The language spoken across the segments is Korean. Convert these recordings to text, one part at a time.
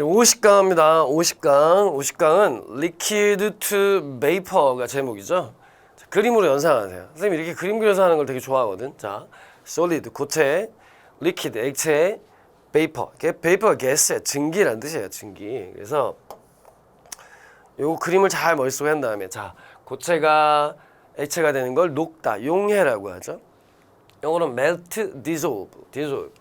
이제 50강입니다. 50강. 50강은 Liquid to Vapor가 제목이죠. 자, 그림으로 연상하세요. 선생님이 이렇게 그림 그려서 하는 걸 되게 좋아하거든. 자, solid, 고체, liquid, 액체. 이게 vapor가 gas야, 증기란 뜻이에요, 증기. 그래서 요 그림을 잘 머릿속에 한 다음에 자, 고체가 액체가 되는 걸 녹다, 용해라고 하죠. 영어로는 melt, dissolve, dissolve.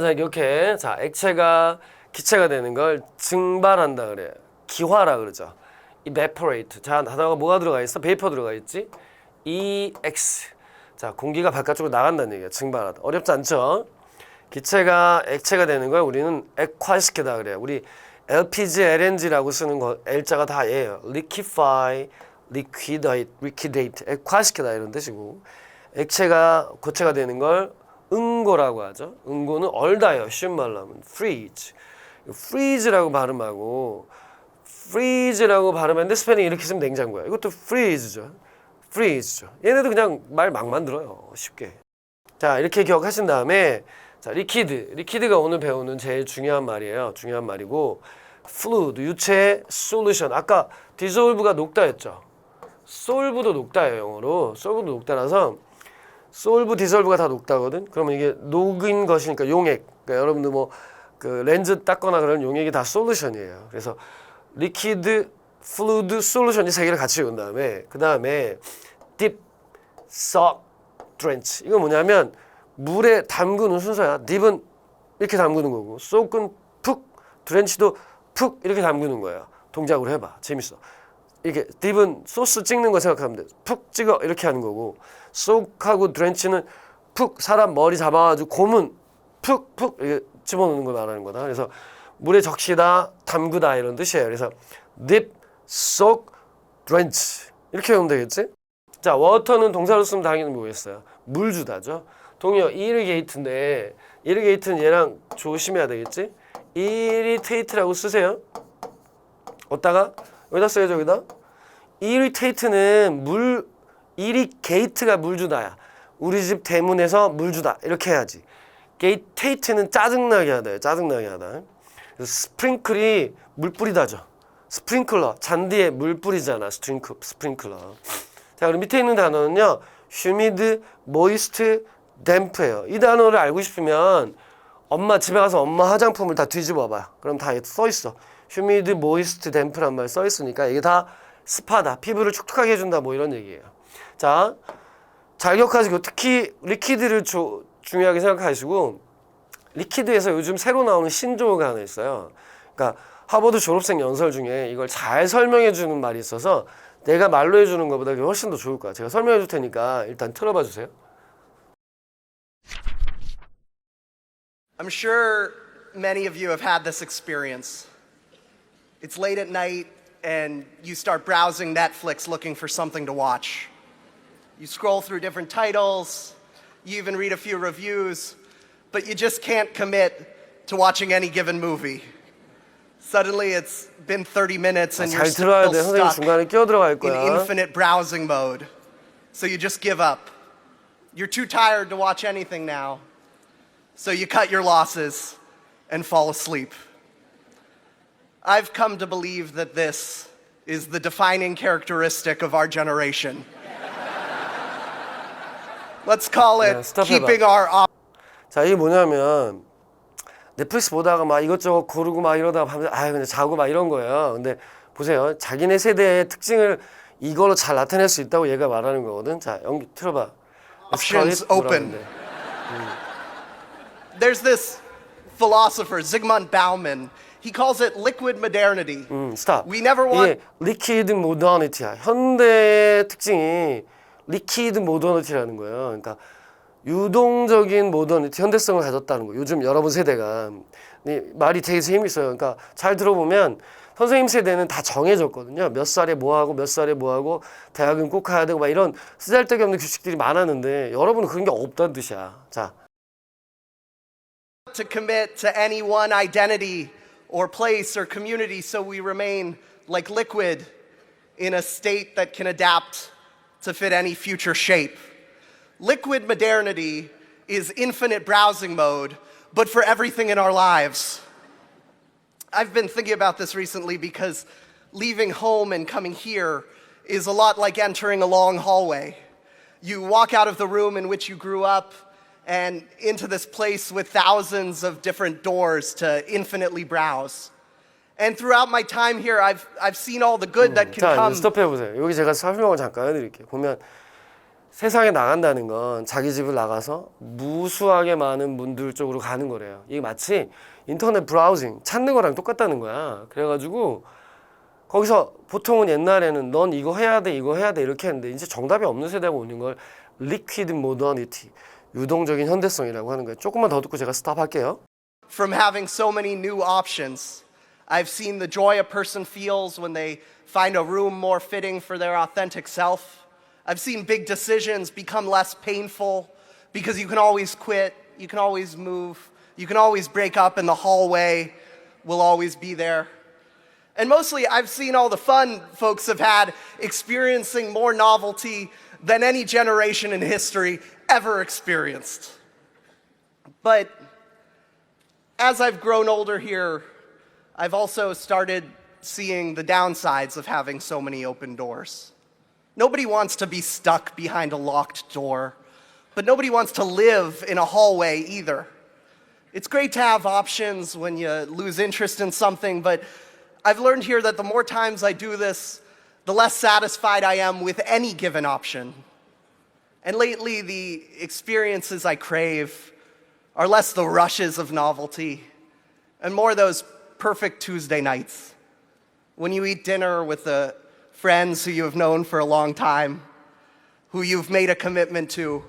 잘 기억해. 자, 액체가 기체가 되는 걸 증발한다 그래요. 기화라 그러죠. evaporate. 자, 단어가 뭐가 들어가 있어? vapor 들어가 있지? ex. 자, 공기가 바깥쪽으로 나간다는 얘기야. 증발하다. 어렵지 않죠? 기체가 액체가 되는 걸 우리는 액화시키다 그래요. 우리 LPG, LNG라고 쓰는 거 L자가 다 얘예요. liquefy, liquidate, liquidate, 액화시키다 이런 뜻이고 액체가 고체가 되는 걸 응고라고 하죠. 응고는 얼다요. 쉬운 말로 하면 freeze. freeze라고 발음하고 freeze라고 발음하는데 스페링 이렇게 쓰면 냉장고야. 이것도 freeze죠. freeze죠. 얘네도 그냥 말 막 만들어요. 쉽게. 자 이렇게 기억하신 다음에 자 리퀴드 리퀴드가 오늘 배우는 제일 중요한 말이에요 중요한 말이고 fluid 유체 솔루션 아까 dissolve가 녹다였죠 solve도 녹다예요 영어로 solve도 녹다라서 solve dissolve가 다 녹다거든 그러면 이게 녹인 것이니까 용액 그러니까 여러분들 뭐 그 렌즈 닦거나 그런 용액이 다 솔루션이에요 그래서 리퀴드 fluid 솔루션이 세 개를 같이 외운 다음에 그 다음에 deep soak drench 이건 뭐냐면 물에 담그는 순서야. 딥은 이렇게 담그는 거고, 쏙은 푹, 드렌치도 푹 이렇게 담그는 거야. 동작으로 해봐. 재밌어. 이렇게 딥은 소스 찍는 거 생각하면 돼. 푹 찍어 이렇게 하는 거고, 쏙하고 드렌치는 푹 사람 머리 잡아가지고 곰은 푹푹 집어넣는 걸 말하는 거다. 그래서 물에 적시다, 담그다 이런 뜻이에요. 그래서 딥, 쏙, 드렌치 이렇게 하면 되겠지? 자, 워터는 동사로 쓰면 당연히 뭐겠어요? 물 주다죠. 동요 irrigate인데 irrigate는 얘랑 조심해야 되겠지? irritate라고 쓰세요. 어디다가 여기다 써야죠 여기다. Irritate는 물 irrigate가 물 주다야. 우리 집 대문에서 물 주다 이렇게 해야지. gate는 짜증나게 하다. 짜증나게 하다. 스프링클이 물 뿌리다죠. 스프링클러 잔디에 물 뿌리잖아. 스프링클 스프링클러. 자 그럼 밑에 있는 단어는요. humid, moist, damp예요. 이 단어를 알고 싶으면 엄마 집에 가서 엄마 화장품을 다 뒤집어 봐. 그럼 다 써 있어. humid, moist, damp란 말 써 있으니까 이게 다 습하다. 피부를 촉촉하게 해준다. 뭐 이런 얘기예요. 자, 잘 기억하시고 특히 리퀴드를 조- 중요하게 생각하시고 리퀴드에서 요즘 새로 나오는 신조어가 하나 있어요. 그러니까 하버드 졸업생 연설 중에 이걸 잘 설명해 주는 말이 있어서 내가 말로 해주는 것보다 훨씬 더 좋을 거야. 제가 설명해 줄 테니까 일단 틀어봐 주세요. I'm sure many of you have had this experience. It's late at night and you start browsing Netflix looking for something to watch. You scroll through different titles, you even read a few reviews, but you just can't commit to watching any given movie. Suddenly it's been 30 minutes and you're still 돼. stuck in infinite browsing mode. So you just give up. You're too tired to watch anything now. So you cut your losses and fall asleep. I've come to believe that this is the defining characteristic of our generation. Let's call it Yeah, stop it keeping up. our op- 자, 이게 뭐냐면 넷플릭스 보다가 막 이것저것 고르고 막 이러다가 밤새 아 그냥 자고 막 이런 거예요. 근데 보세요. 자기네 세대의 특징을 이걸로 잘 나타낼 수 있다고 얘가 말하는 거거든. 자, 연기 틀어봐. Let's call Options it 뭐라 open. 그러는데. There's this philosopher, Zygmunt Bauman. He calls it liquid modernity. 음, 스탑. We never want 이게 리퀴드 모더니티야. 현대의 특징이 리퀴드 모더니티라는 거예요. 그러니까 유동적인 모더니티, 현대성을 가졌다는 거. 요즘 여러분 세대가 이 말이 되게 재밌어요. 그러니까 잘 들어보면 선생님 세대는 다 정해졌거든요. 몇 살에 뭐 하고 몇 살에 뭐 하고 대학은 꼭 가야 되고 막 이런 쓰잘데기 없는 규칙들이 많았는데 여러분은 그런 게 없다는 뜻이야. 자, to commit to any one identity or place or community, so we remain like liquid in a state that can adapt to fit any future shape. Liquid modernity is infinite browsing mode, but for everything in our lives. I've been thinking about this recently because leaving home and coming here is a lot like entering a long hallway. You walk out of the room in which you grew up and into this place with thousands of different doors to infinitely browse. And throughout my time here, I've, I've seen all the good that can 자, come. 스톱해 보세요. 여기 제가 설명을 잠깐 해드릴게요. 보면 세상에 나간다는 건 자기 집을 나가서 무수하게 많은 분들 쪽으로 가는 거래요. 이게 마치 인터넷 브라우징 찾는 거랑 똑같다는 거야. 그래가지고 거기서 보통은 옛날에는 넌 이거 해야 돼, 이거 해야 돼 이렇게 했는데 이제 정답이 없는 세대가 오는 걸 리퀴드 모더니티 유동적인 현대성이라고 하는 거예요. 조금만 더 듣고 제가 스탑할게요. from having so many new options. I've seen the joy a person feels when they find a room more fitting for their authentic self. I've seen big decisions become less painful because you can always quit, you can always move, you can always break up, and the hallway will always be there. And mostly, I've seen all the fun folks have had experiencing more novelty than any generation in history ever experienced. But as I've grown older here, I've also started seeing the downsides of having so many open doors. Nobody wants to be stuck behind a locked door, but nobody wants to live in a hallway either. It's great to have options when you lose interest in something, but I've learned here that the more times I do this, the less satisfied I am with any given option. And lately, the experiences I crave are less the rushes of novelty and more those perfect Tuesday nights when you eat dinner with the friends who you have known for a long time, who you've made a commitment to,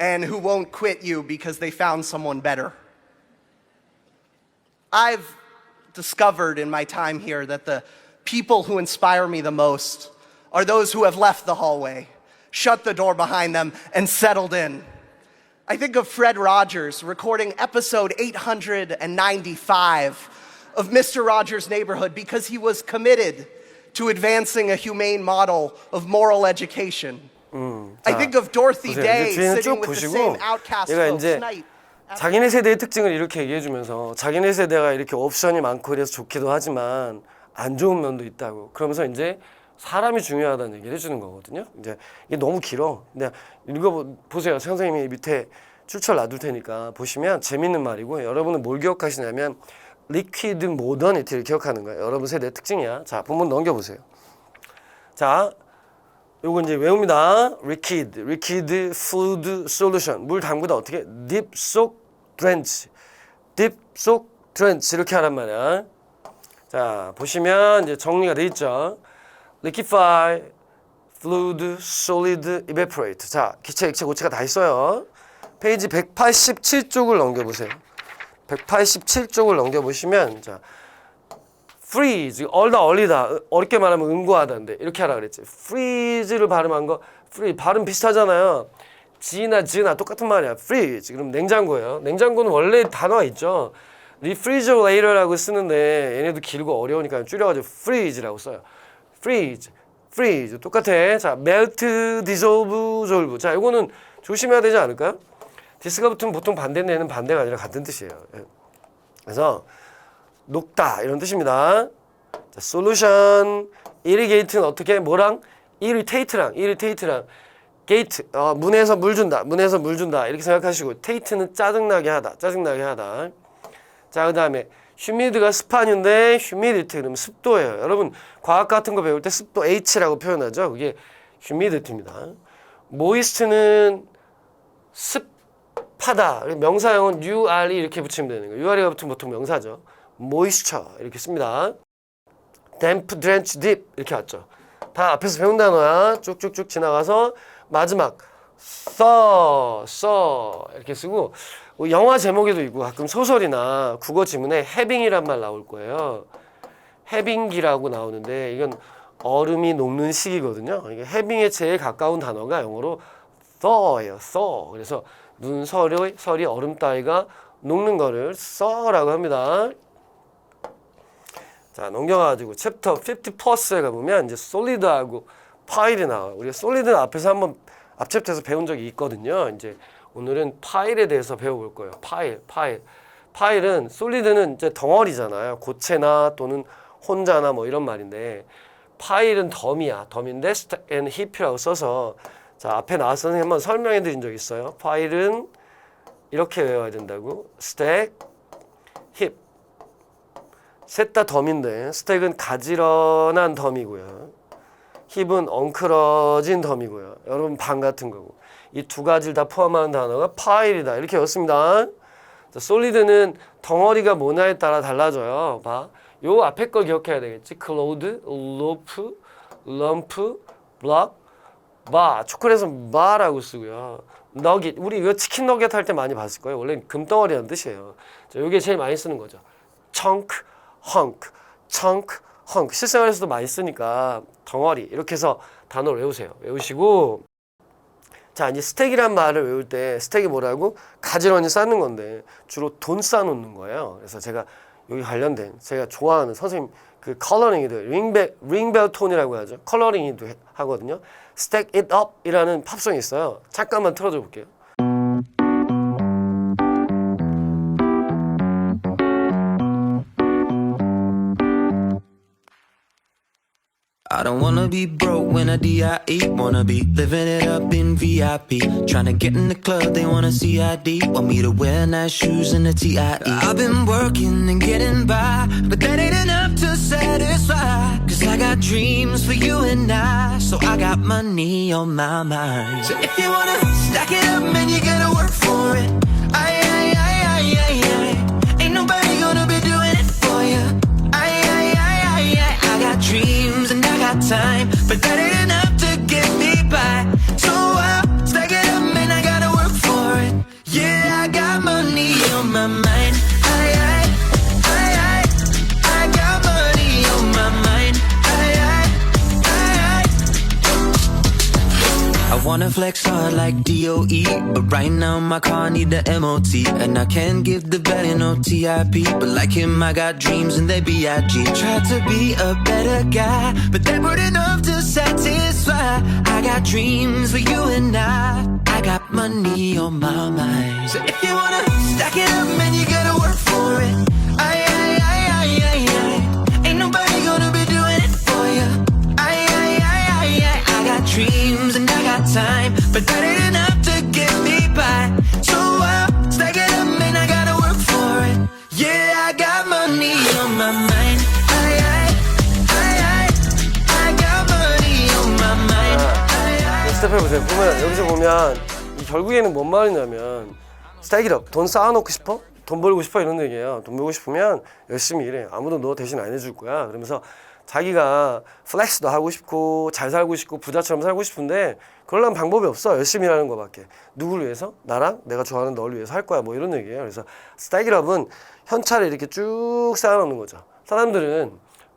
and who won't quit you because they found someone better. I've discovered in my time here that the people who inspire me the most are those who have left the hallway, shut the door behind them, and settled in. I think of Fred Rogers recording episode 895 of Mr. Rogers' Neighborhood because he was committed to advancing a humane model of moral education. I think of Dorothy 보세요. Day 이제 뒤에는 sitting 쭉 with the 보시고 same outcast 얘가 folks 이제 night. 자기네 세대의 특징을 이렇게 얘기해주면서 자기네 세대가 이렇게 option이 많고 이래서 좋기도 하지만 안 좋은 면도 있다고 그러면서 이제 사람이 중요하다는 얘기를 해주는 거거든요. 이제 이게 너무 길어. 근데 읽어 보세요. 선생님이 밑에 출처 놔둘 테니까 보시면 재밌는 말이고 여러분은 뭘 기억하시냐면 리퀴드 모더니티를 기억하는 거예요. 여러분 세대 특징이야. 자, 본문 넘겨보세요. 자, 요거 이제 외웁니다. liquid, liquid fluid solution. 물 담그다 어떻게? deep soak drench. deep soak drench 이렇게 하란 말이야. 자, 보시면 이제 정리가 돼 있죠. liquefy, fluid, solid, evaporate. 자, 기체, 액체, 고체가 다 있어요. 페이지 187쪽을 넘겨 보세요. 187쪽을 넘겨 보시면 자, freeze 얼다 얼리다 어렵게 말하면 응고하다인데 이렇게 하라 그랬지 freeze를 발음한 거 free 발음 비슷하잖아요 지나 지나 똑같은 말이야 freeze 그럼 냉장고예요 냉장고는 원래 단어가 있죠 refrigerator라고 쓰는데 얘네도 길고 어려우니까 줄여가지고 freeze라고 써요. freeze freeze. 똑같아. 자 melt dissolve dissolve 자 이거는 조심해야 되지 않을까요? 디스가 붙으면 보통 반대는 얘는 반대가 아니라 같은 뜻이에요. 예. 그래서 녹다 이런 뜻입니다. 자, 솔루션 이리게이트는 어떻게 뭐랑? 이리테이트랑 이리테이트랑. 게이트 어, 문에서 물 준다 문에서 물 준다. 이렇게 생각하시고 테이트는 짜증나게 하다 짜증나게 하다 자 그 다음에 휴미드가 습한인데 휴미디티 그러면 습도예요 여러분 과학 같은 거 배울 때 습도 H라고 표현하죠 그게 휴미디티입니다 모이스트는 습하다 명사형은 UR이 이렇게 붙이면 되는 거예요 UR이가 붙으면 보통 명사죠 moisture 이렇게 씁니다. damp, drench, deep 이렇게 왔죠. 다 앞에서 배운 단어야. 쭉쭉쭉 지나가서 마지막 thaw, thaw 이렇게 쓰고 뭐 영화 제목에도 있고 가끔 소설이나 국어 지문에 having이란 말 나올 거예요. having이라고 나오는데 이건 얼음이 녹는 시기거든요. 이게 having에 제일 가까운 단어가 영어로 thaw예요. thaw. 그래서 눈 설이, 설이 얼음 따위가 녹는 거를 thaw라고 합니다. 자 넘겨가지고 챕터 50 플러스에 가보면 이제 솔리드하고 파일이 나와요. 우리가 솔리드는 앞에서 한번 앞 챕터에서 배운 적이 있거든요. 이제 오늘은 파일에 대해서 배워볼 거예요. 파일, 파일. 파일은 솔리드는 이제 덩어리잖아요. 고체나 또는 혼자나 뭐 이런 말인데 파일은 덤이야. 덤인데 stack and heap이라고 써서 자 앞에 나와서 선생님 한번 설명해 드린 적 있어요. 파일은 이렇게 외워야 된다고. stack, heap. 셋다 덤인데 스택은 가지런한 덤이고요. 힙은 엉클어진 덤이고요. 여러분 방 같은 거고. 이 두 가지를 다 포함하는 단어가 파일이다. 이렇게 외웠습니다. 자, 솔리드는 덩어리가 뭐냐에 따라 달라져요. 봐. 요 앞에 걸 기억해야 되겠지. 클로드, 로프, 럼프, 블럭, 마. 초콜릿은 마라고 쓰고요. 너깃. 우리 이거 치킨 너겟 할 때 많이 봤을 거예요. 원래 금덩어리라는 뜻이에요. 자, 요게 제일 많이 쓰는 거죠. chunk, hunk, chunk, hunk. 실생활에서도 많이 쓰니까 덩어리 이렇게 해서 단어를 외우세요. 외우시고 자 이제 스택이란 말을 외울 때 스택이 뭐라고 가지런히 쌓는 건데 주로 돈 쌓아놓는 거예요. 그래서 제가 여기 관련된 제가 좋아하는 선생님 그 컬러링이도 링벨 링벨 톤이라고 하죠. 컬러링이도 해- 하거든요. Stack It Up이라는 팝송이 있어요. 잠깐만 틀어줘 볼게요. I don't wanna be broke when I DIE. Wanna be living it up in VIP. Tryna get in the club, they wanna see ID. Want me to wear nice shoes and a TIE. I've been working and getting by, but that ain't enough to satisfy. Cause I got dreams for you and I. So I got money on my mind. So if you wanna stack it up, man, you gotta work for it. Aye, time, but that ain't wanna flex hard like DOE, but right now my car need the MOT, and I can't give the belly no TIP. But like him, I got dreams and they BIG. Try to be a better guy, but they weren't enough to satisfy. I got dreams for you and I. I got money on my mind. So if you wanna stack it up, man, you gotta Aye, aye. 스텝 해보세요. 보면 여기서 보면 이 결국에는 뭔 말이냐면 스택이업 돈 쌓아놓고 싶어? 돈 벌고 싶어 이런 얘기예요. 돈 벌고 싶으면 열심히 일해. 아무도 너 대신 안 해줄 거야. 그러면서 자기가 플렉스도 하고 싶고 잘 살고 싶고 부자처럼 살고 싶은데 그러려면 방법이 없어. 열심히 하는 거밖에. 누구를 위해서? 나랑 내가 좋아하는 너를 위해서 할 거야. 뭐 이런 얘기예요. 그래서 스택이업은 현찰을 이렇게 쭉 쌓아놓는 거죠. 사람들은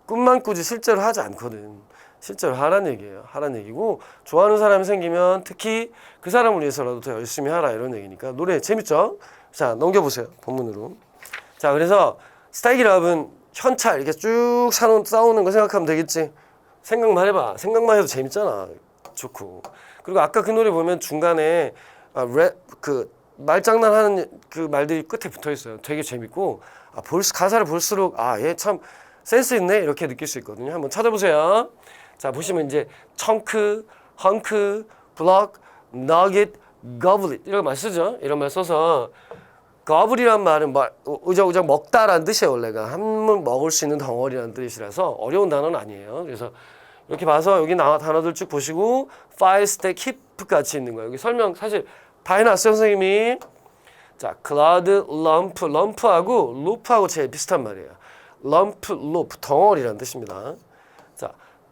꿈만 꾸지 실제로 하지 않거든. 실제로 하란 얘기예요. 하란 얘기고 좋아하는 사람이 생기면 특히 그 사람을 위해서라도 더 열심히 하라 이런 얘기니까 노래 재밌죠? 자 넘겨보세요 본문으로. 자 그래서 스타일이랍은 현찰 이렇게 쭉 사놓, 쌓아오는 거 생각하면 되겠지. 생각만 해봐. 생각만 해도 재밌잖아. 좋고. 그리고 아까 그 노래 보면 중간에 아, 랩, 그 말장난하는 그 말들이 끝에 붙어 있어요. 되게 재밌고 아, 볼, 가사를 볼수록 아 얘 참 센스 있네 이렇게 느낄 수 있거든요. 한번 찾아보세요. 자 보시면 이제 청크, 헝크, 블럭, 너깃, 거블릿 이런 말 쓰죠. 이런 말 써서 거블이란 말은 말 우적우적 먹다라는 뜻이에요 원래가 한물 먹을 수 있는 덩어리라는 뜻이라서 어려운 단어는 아니에요. 그래서 이렇게 봐서 여기 나 단어들 쭉 보시고 파일 스택 힙 같이 있는 거예요. 여기 설명 사실 다 해놨어요 선생님이. 자, 클라드, 럼프, 럼프하고 루프하고 제일 비슷한 말이에요. 럼프, 루프, 덩어리라는 뜻입니다.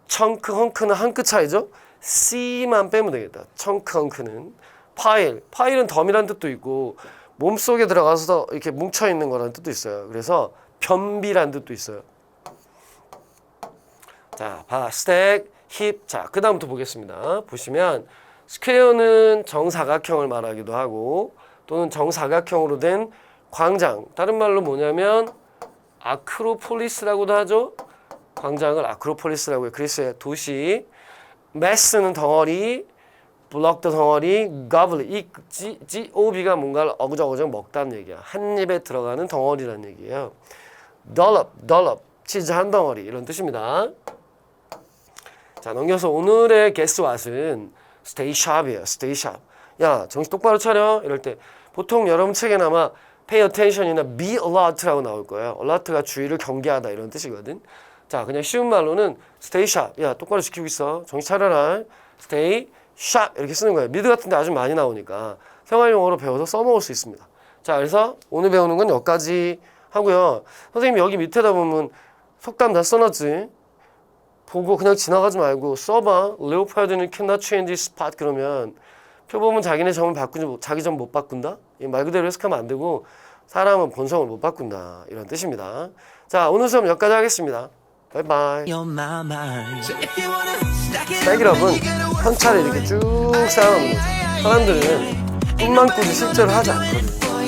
자, 청크, 헝크는 한 끗 차이죠? C만 빼면 되겠다. 청크, 헝크는 파일, 파일은 덤이라는 뜻도 있고 몸속에 들어가서 이렇게 뭉쳐 있는 거라는 뜻도 있어요. 그래서 변비라는 뜻도 있어요. 자, 봐, 스택, 힙. 자, 그 다음부터 보겠습니다. 보시면 스퀘어는 정사각형을 말하기도 하고 또는 정사각형으로 된 광장. 다른 말로 뭐냐면 아크로폴리스라고도 하죠. 광장을 아크로폴리스라고 해요. 그리스의 도시. 매스는 덩어리, the 덩어리 gobble 이 G-O-B가 뭔가를 어그저그저 먹다는 얘기야. 한 입에 들어가는 덩어리라는 얘기예요. dollop, 치즈 한 덩어리 이런 뜻입니다. 자 넘겨서 오늘의 stay sharp이에요. stay sharp. 야 정신 똑바로 차려 이럴 때 보통 여러분 책에는 아마 pay attention이나 be alert라고 나올 거예요. alert가 주의를 경계하다 이런 뜻이거든. 자 그냥 쉬운 말로는 stay sharp. 야 똑바로 지키고 있어. 정신 차려라. stay sharp 이렇게 쓰는 거예요. 미드 같은 데 아주 많이 나오니까 생활용어로 배워서 써먹을 수 있습니다. 자 그래서 오늘 배우는 건 여기까지 하고요. 선생님 여기 밑에다 보면 속담 다 써놨지. 보고 그냥 지나가지 말고 써봐. 레오파드는 cannot change spot 그러면 표범은 자기네 점을 바꾸지 못- 자기 점 못 바꾼다. 이말 그대로 해석하면 안 되고 사람은 본성을 못 바꾼다 이런 뜻입니다. 자 오늘 수업 여기까지 하겠습니다. 바이바이. 백이랍은 현찰을 이렇게 쭉 쌓아놓는 거죠. 사람들은 꿈만 꾸지 실제로 하지 않거든.